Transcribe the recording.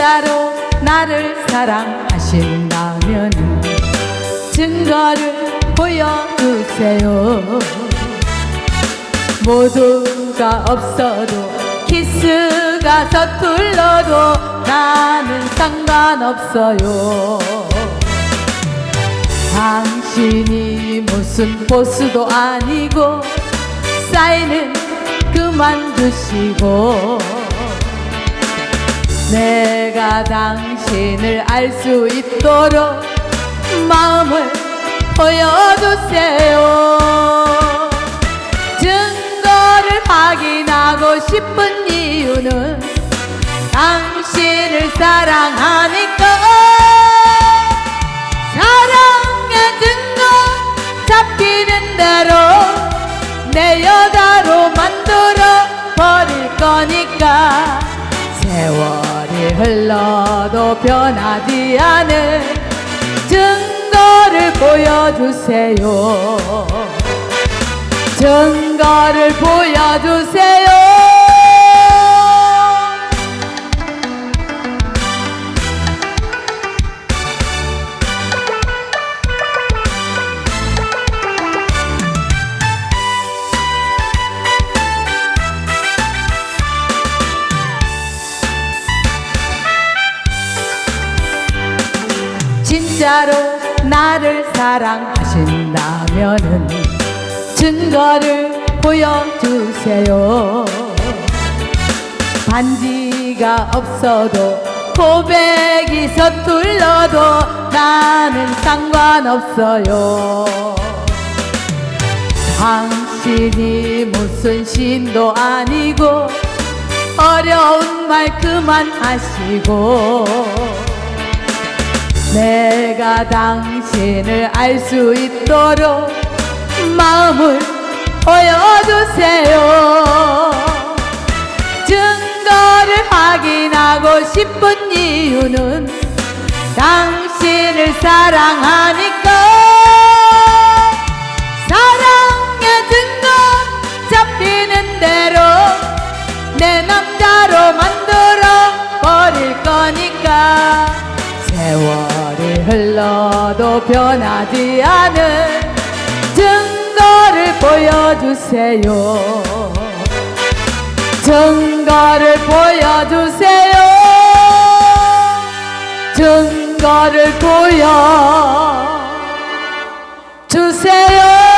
진짜로 나를 사랑하신다면 증거를 보여주세요. 모두가 없어도 키스가 서툴러도 나는 상관없어요. 당신이 무슨 보스도 아니고 사인은 그만 주시고 내가 당신을 알 수 있도록 마음을 보여주세요. 증거를 확인하고 싶은 이유는 당신을 사랑하니 흘러도 변하지 않은 증거를 보여주세요. 증거를 보여주세요 진짜로 나를 사랑하신다면은 증거를 보여주세요. 반지가 없어도 고백이 서툴러도 나는 상관없어요. 당신이 무슨 신도 아니고 어려운 말 그만 하시고 내가 당신을 알 수 있도록 마음을 보여주세요. 증거를 확인하고 싶은 이유는 당신을 사랑하니까 흘러도 변하지 않은 증거를 보여주세요. 증거를 보여주세요. 증거를 보여주세요.